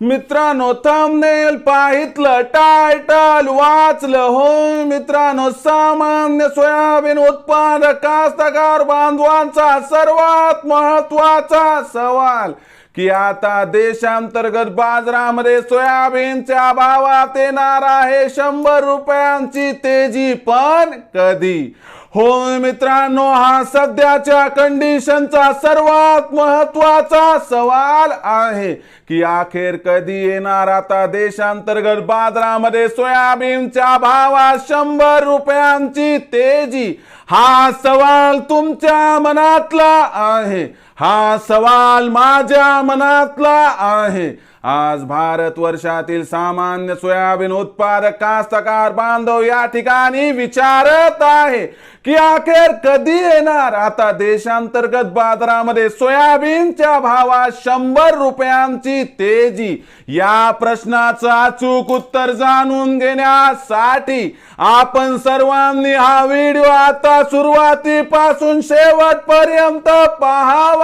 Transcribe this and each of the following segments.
मित्रांनो thumbnail पाहितलं title वाचलं हो मित्रांनो सामान्य सोयाबीन उत्पादक कास्तकार बांधवांचा सर्वात महत्त्वाचा सवाल की आता देशांतर्गत बाजारामध्ये सोयाबीनच्या भावात येणार आहे शंभर रुपयांची तेजी पण कधी? हो मित्रांनो हा सध्याच्या कंडिशनचा सर्वात महत्त्वाचा सवाल आहे की अखेर कधी येणार आता देशांतर्गत बाजारामध्ये सोयाबीनच्या भावात शंभर रुपयांची तेजी? हा सवाल तुमच्या मनातला आहे. हा सवाल माझ्या मनातला आहे. आज भारत वर्षातील सामान्य सोयाबीन उत्पादक कास्तकार बांधव या ठिकाणी विचारत आहे की अखेर कधी येणार? आता देशांतर्गत बाजारामध्ये सोयाबीनच्या भावात शंभर रुपयांची तेजी. या प्रश्नाचं अचूक उत्तर जाणून घेण्यासाठी आपण सर्वांनी हा व्हिडिओ आता सुरुवातीपासून शेवटपर्यंत पाहावा.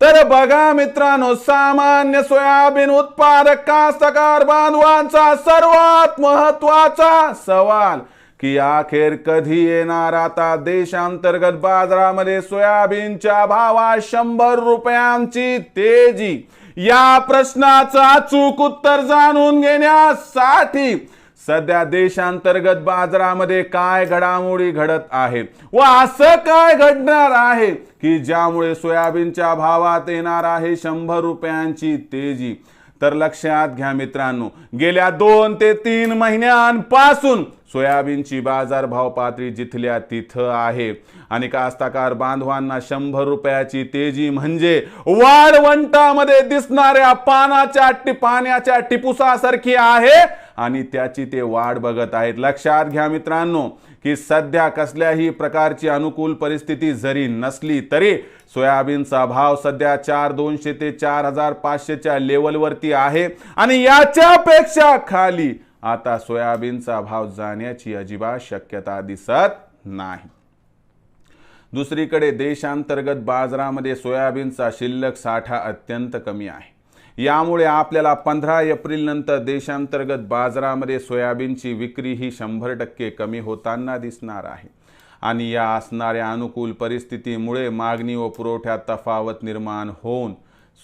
तर बघा मित्रांनो सामान्य सोयाबीन उत्पादक कास्तकार बांधवांचा सर्वात महत्त्वाचा सवाल की अखेर कधी येणार? आता देशांतर्गत बाजारामध्ये सोयाबीनच्या भावात शंभर रुपयांची तेजी. या प्रश्नाचं अचूक उत्तर जाणून घेण्यासाठी सध्या देशांतर्गत बाजारामध्ये काय घडामोडी घडत आहेत? व असं काय घडणार आहे की ज्यामुळे सोयाबीनच्या भावात येणार आहे शंभर रुपयांची तेजी? तर लक्षात घ्या मित्रांनो गेल्या दोन ते तीन महिन्यांपासून सोयाबीनची बाजारभाव पातळी जिथल्या तिथं आहे. आणि कास्ताकार बांधवांना शंभर रुपयाची तेजी म्हणजे वाळवंटामध्ये दिसणाऱ्या पानाच्या पाण्याच्या टिपुसासारखी आहे आणि त्याची ते वाढ बघत आहेत. लक्षात घ्या मित्रांनो की सध्या कसल्याही प्रकारची अनुकूल परिस्थिती जरी नसली तरी सोयाबीनचा भाव सध्या चार दोनशे ते चार हजार पाचशेच्या लेवलवरती आहे. आणि याच्यापेक्षा खाली आता सोयाबीनचा भाव जाण्याची अजिबात शक्यता दिसत नाही. दुसरीकडे देशांतर्गत बाजारामध्ये सोयाबीनचा शिल्लक साठा अत्यंत कमी आहे. यामुळे आपल्याला पंधरा एप्रिल नंतर देशांतर्गत बाजारामध्ये सोयाबीनची विक्री ही शंभर टक्के कमी होताना दिसणार आहे. आणि या असणाऱ्या अनुकूल परिस्थितीमुळे मागणी व पुरवठ्यात तफावत निर्माण होऊन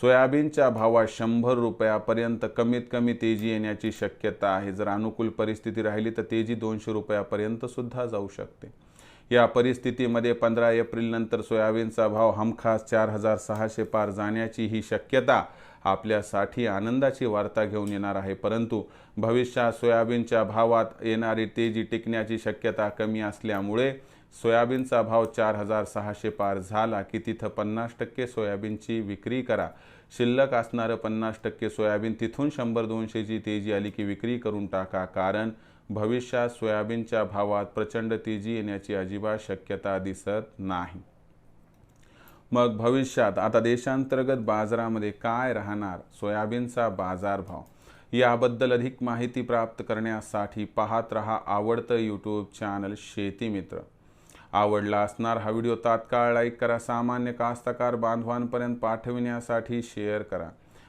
सोयाबीनच्या भावात शंभर रुपयापर्यंत कमीत कमी तेजी येण्याची शक्यता आहे. जर अनुकूल परिस्थिती राहिली तर तेजी दोनशे रुपयापर्यंत सुद्धा जाऊ शकते. या परिस्थितीमध्ये पंधरा एप्रिल नंतर सोयाबीनचा भाव हमखास चार हजार सहाशे पार जाण्याची ही शक्यता आपल्यासाठी आनंदाची वार्ता घेऊन येणार आहे. परंतु भविष्यात सोयाबीनच्या भावात येणारी तेजी टिकण्याची शक्यता कमी असल्यामुळे सोयाबीनचा भाव चार हजार सहाशे पार झाला की तिथं पन्नास टक्के सोयाबीनची विक्री करा. शिल्लक असणारं पन्नास टक्के सोयाबीन तिथून शंभर दोनशेची तेजी आली की विक्री करून टाका. कारण भविष्यात सोयाबीनच्या भावात प्रचंड तेजी येण्याची अजिबात शक्यता दिसत नाही. मग भविष्यात आता देशांतर्गत बाजारामध्ये काय राहणार? सोयाबीनचा बाजारभाव? याबद्दल अधिक माहिती प्राप्त करण्यासाठी पाहत रहा आवडतं यूट्यूब चॅनल शेती मित्र. आवडला असणार हा व्हिडिओ तात्काळ लाईक करा सामान्य कास्तकार बांधवांपर्यंत पाठविण्यासाठी शेअर करा.